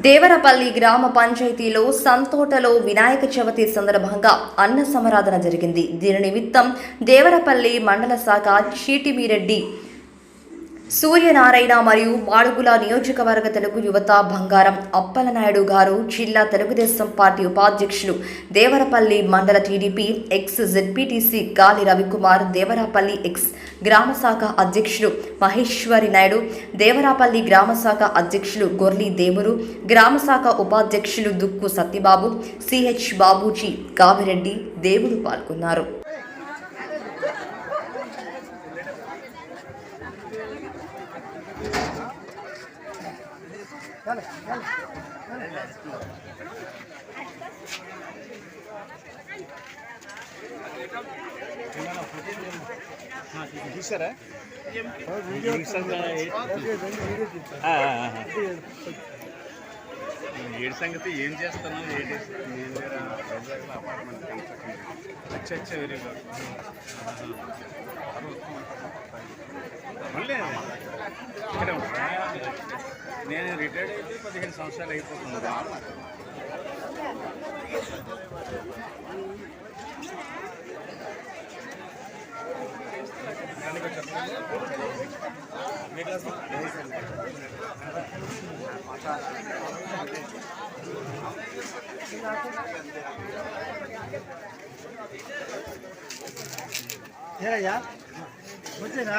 దేవరపల్లి గ్రామ పంచాయతీలో సంతోటలో వినాయక చవితి సందర్భంగా అన్న సమరాధన జరిగింది. దీని నిమిత్తం దేవరపల్లి మండల శాఖ చీటిమిరెడ్డి సూర్యనారాయణ మరియు మాడుగుల నియోజకవర్గ తెలుగు యువత బంగారం అప్పలనాయుడు గారు జిల్లా తెలుగుదేశం పార్టీ ఉపాధ్యక్షులు దేవరపల్లి మండల టీడీపీ ఎక్స్ జెడ్పీటీసీ గాలి రవికుమార్ దేవరాపల్లి ఎక్స్ గ్రామ శాఖ అధ్యక్షులు మహేశ్వరి నాయుడు దేవరాపల్లి గ్రామ శాఖ అధ్యక్షులు గొర్లి దేమురు గ్రామ శాఖ ఉపాధ్యక్షులు దుక్కు సత్యబాబు సిహెచ్ బాబూజీ కావిరెడ్డి దేవుడు పాల్గొన్నారు. చూసారా? ఏడు సంగతి ఏం చేస్తాను ఏడు నేను వేరే వైజాగ్లో అపార్ట్మెంట్ కన్స్ట్రక్షన్ అచ్చా వెరీ గుడ్ నేను రిటైర్డ్ అయితే పదిహేను సంవత్సరాలు అయిపోతుంది. ఏరయ్యా? వచ్చేనా?